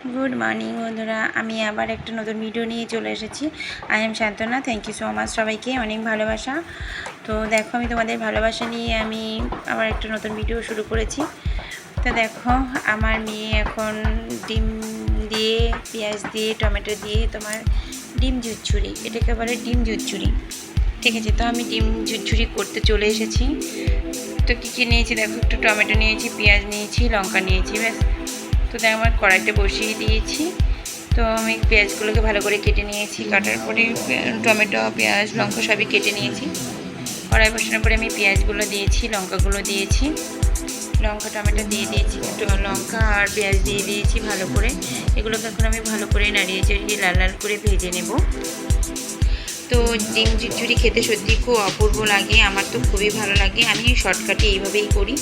Good morning বন্ধুরা। আমি আবার একটা নতুন ভিডিও নিয়ে চলে এসেছি। I am Shantona thank you so much সবাইকে। অনেক ভালোবাসা। তো দেখো, আমি তোমাদের ভালোবাসা নিয়ে আমি আবার একটা নতুন ভিডিও শুরু করেছি। তো দেখো, আমার মেয়ে এখন ডিম দিয়ে, পেঁয়াজ দিয়ে, টমেটো দিয়ে তোমার ডিম ঝুরঝুরি। এটাকে বলে ডিম ঝুরঝুরি। ঠিক আছে, তো আমি ডিম ঝুরঝুরি করতে চলে এসেছি। তো কী কী নিয়েছি? দেখো, একটু টমেটো নিয়েছি, পেঁয়াজ নিয়েছি, লঙ্কা নিয়েছি, ব্যাস। তো দেখ আমার কড়াইটা বসিয়ে দিয়েছি। তো আমি পেঁয়াজগুলোকে ভালো করে কেটে নিয়েছি, কাটার পরে টমেটো, পেঁয়াজ, লঙ্কা সবই কেটে নিয়েছি। কড়াই বসানোর পরে আমি পেঁয়াজগুলো দিয়েছি, লঙ্কাগুলো দিয়েছি। লঙ্কা, টমেটো দিয়ে দিয়েছি লঙ্কা আর পেঁয়াজ দিয়ে দিয়েছি ভালো করে। এগুলোকে এখন আমি ভালো করে নাড়িয়ে চাড়িয়ে লাল লাল করে ভেজে নেব। তো ডিম ঝুরঝুরি খেতে সত্যি খুব অপূর্ব লাগে, আমার তো খুবই ভালো লাগে। আমি শর্টকাটে এইভাবেই করি।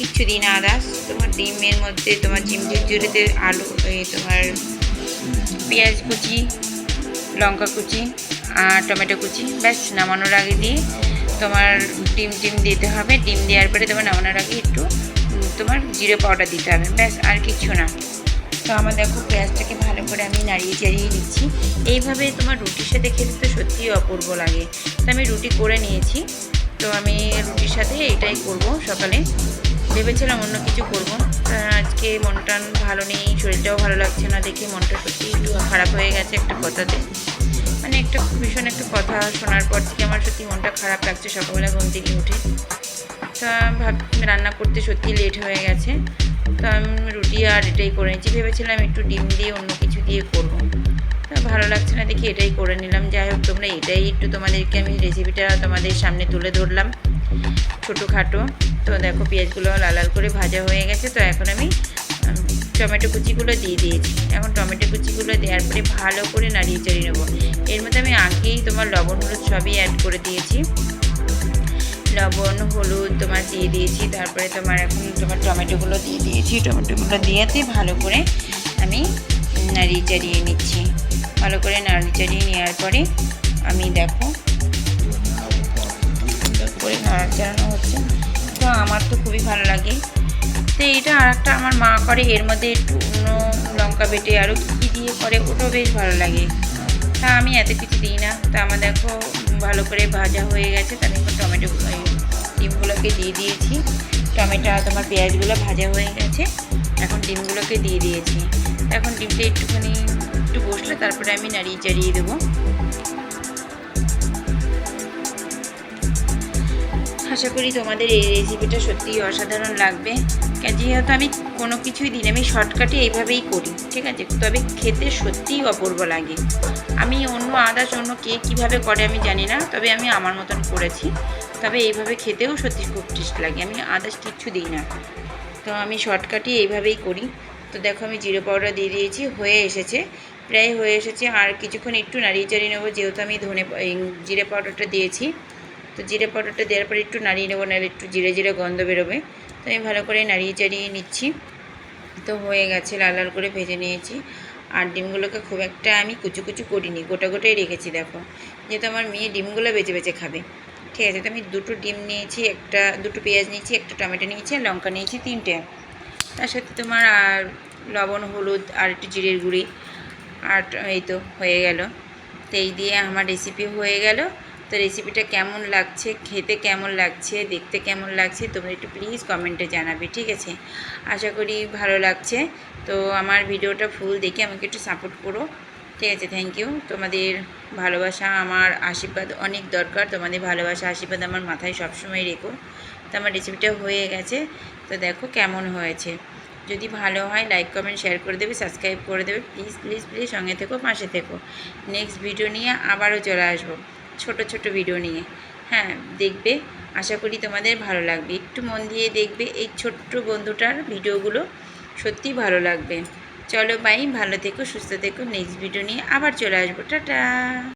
কিচ্ছু দিন আদাস তোমার ডিমের মধ্যে তোমার ডিম ঝুরঝুরিতে আলু তোমার পেঁয়াজ কুচি, লঙ্কা কুচি, আর টমেটো কুচি, ব্যাস, নামানোর আগে দিয়ে তোমার ডিম টিম দিতে হবে। ডিম দেওয়ার পরে তোমার নামানোর আগে একটু তোমার জিরে পাউডার দিতে হবে। ব্যাস, আর কিছু না। তো আমার দেখো পেঁয়াজটাকে ভালো করে আমি নাড়িয়ে চাড়িয়ে নিচ্ছি। এইভাবে তোমার রুটির সাথে খেতে তো সত্যিই অপূর্ব লাগে। তো আমি রুটি করে নিয়েছি। তো আমি রুটির সাথে এটাই করব সকালে। ভেবেছিলাম অন্য কিছু করব। আজকে মনটা ভালো নেই, শরীরটাও ভালো লাগছে না দেখে মনটা সত্যি একটু খারাপ হয়ে গেছে একটা কথাতে। মানে একটা ভীষণ একটা কথা শোনার পর থেকে আমার সত্যি মনটা খারাপ লাগছে, সকালবেলা ঘুম থেকে উঠে। তা ভাব রান্না করতে সত্যি লেট হয়ে গেছে। তো আমি রুটি আর এটাই করে নিয়েছি ভেবেছিলাম একটু ডিম দিয়ে অন্য কিছু দিয়ে করব। ভালো লাগছে না দেখি এটাই করে নিলাম। যাই হোক, তোমরা এটাই একটু তোমাদেরকে আমি রেসিপিটা তোমাদের সামনে তুলে ধরলাম ছোটোখাটো। তো দেখো, পেঁয়াজগুলো লাল লাল করে ভাজা হয়ে গেছে। তো এখন আমি টমেটো কুচিগুলো দিয়ে দিয়েছি। এখন টমেটো কুচিগুলো দেওয়ার পরে ভালো করে নাড়িয়ে চাড়িয়ে নেব। এর মধ্যে আমি আগেই তোমার লবণ, হলুদ সবই অ্যাড করে দিয়েছি। লবণ, হলুদ তোমার দিয়ে দিয়েছি। তারপরে তোমার এখন তোমার টমেটোগুলো দিয়ে দিয়েছি। টমেটোগুলো দিয়েতে ভালো করে আমি নাড়িয়ে চাড়িয়ে নিচ্ছি। করে নাড়িয়ে চাড়িয়ে নেওয়ার পরে আমি দেখো করে নাড়া চাড়ানো হচ্ছে। তো আমার তো খুবই ভালো লাগে। তো এটা আর একটা আমার মা করে, এর মধ্যে একটু অন্য লঙ্কা বেটে আরও কী কী দিয়ে করে, ওটাও বেশ ভালো লাগে। তা আমি এত কিছু দিই না। তা আমার দেখো ভালো করে ভাজা হয়ে গেছে। তার আমি টমেটো ডিমগুলোকে দিয়ে দিয়েছি। টমেটো আর তোমার পেঁয়াজগুলো ভাজা হয়ে গেছে। এখন ডিমগুলোকে দিয়ে দিয়েছি। এখন ডিমটা একটুখানি একটু বসলে তারপরে আমি নাড়িয়ে চাড়িয়ে দেবো। আশা করি তোমাদের এই রেসিপিটা সত্যিই অসাধারণ লাগবে। যেহেতু আমি কোনো কিছুই দিন আমি শর্টকাটে এইভাবেই করি, ঠিক আছে? তবে খেতে সত্যিই অপূর্ব লাগে। আমি অন্য আদার্স অন্য কে কীভাবে করে আমি জানি না, তবে আমি আমার মতন করেছি। তবে এইভাবে খেতেও সত্যি খুব টেস্ট লাগে। আমি আদার্স কিচ্ছু দিই না। তো আমি শর্টকাটই এইভাবেই করি। তো দেখো আমি জিরো পাউডার দিয়ে দিয়েছি, হয়ে এসেছে। প্রায় হয়ে এসেছে, আর কিছুক্ষণ একটু নাড়িয়ে চাড়িয়ে নেব, যেহেতু আমি ধনে জিরে পাউডারটা দিয়েছি। তো জিরে পাউডারটা দেওয়ার পরে একটু নাড়িয়ে নেব, নাহলে একটু জিরে জিরে গন্ধ বেরোবে। তো আমি ভালো করে নাড়িয়ে চাড়িয়ে নিচ্ছি। তো হয়ে গেছে, লাল লাল করে ভেজে নিয়েছি। আর ডিমগুলোকে খুব একটা আমি কুচু কুচু করিনি, গোটা গোটাই রেখেছি, দেখো। যেহেতু আমার মেয়ে ডিমগুলো বেছে বেছে খাবে। আছে তো আমি দুটো ডিম নিয়েছি, একটা, দুটো পেঁয়াজ নিয়েছি, একটা টমেটো নিয়েছি, আর লঙ্কা নিয়েছি তিনটে। তার সাথে তোমার আর লবণ, হলুদ, আর একটু জিরের গুঁড়ি, আর এই তো হয়ে গেল। তো এই দিয়ে আমার রেসিপি হয়ে গেল। তো রেসিপিটা কেমন লাগছে, খেতে কেমন লাগছে, দেখতে কেমন লাগছে, তোমরা একটু প্লিজ কমেন্টে জানাবে, ঠিক আছে? আশা করি ভালো লাগছে। তো আমার ভিডিওটা ফুল দেখে আমাকে একটু সাপোর্ট করো। ঠিক আছে থ্যাংক ইউ তোমাদের ভালোবাসা আমার আশীর্বাদ অনেক দরকার। তোমাদের ভালোবাসা, আশীর্বাদ আমার মাথায় সবসময় রেখো। তো আমার রেসিপিটা হয়ে গেছে। তো দেখো কেমন হয়েছে। যদি ভালো হয় লাইক কমেন্ট শেয়ার করে দেবে সাবস্ক্রাইব করে দেবে। প্লিজ প্লিজ প্লিজ সঙ্গে থেকো, পাশে থেকো। নেক্সট ভিডিও নিয়ে আবারও চলে আসব। ছোট ছোট ভিডিও নিয়ে। হ্যাঁ দেখবে, আশা করি তোমাদের ভালো লাগবে। একটু মন দিয়ে দেখবে এই ছোট্ট বন্ধুটার ভিডিওগুলো সত্যিই ভালো লাগবে। চলো বাই ভালো থেকো সুস্থ থেকো নেক্সট ভিডিও নিয়ে আবার চলে আসব টাটা।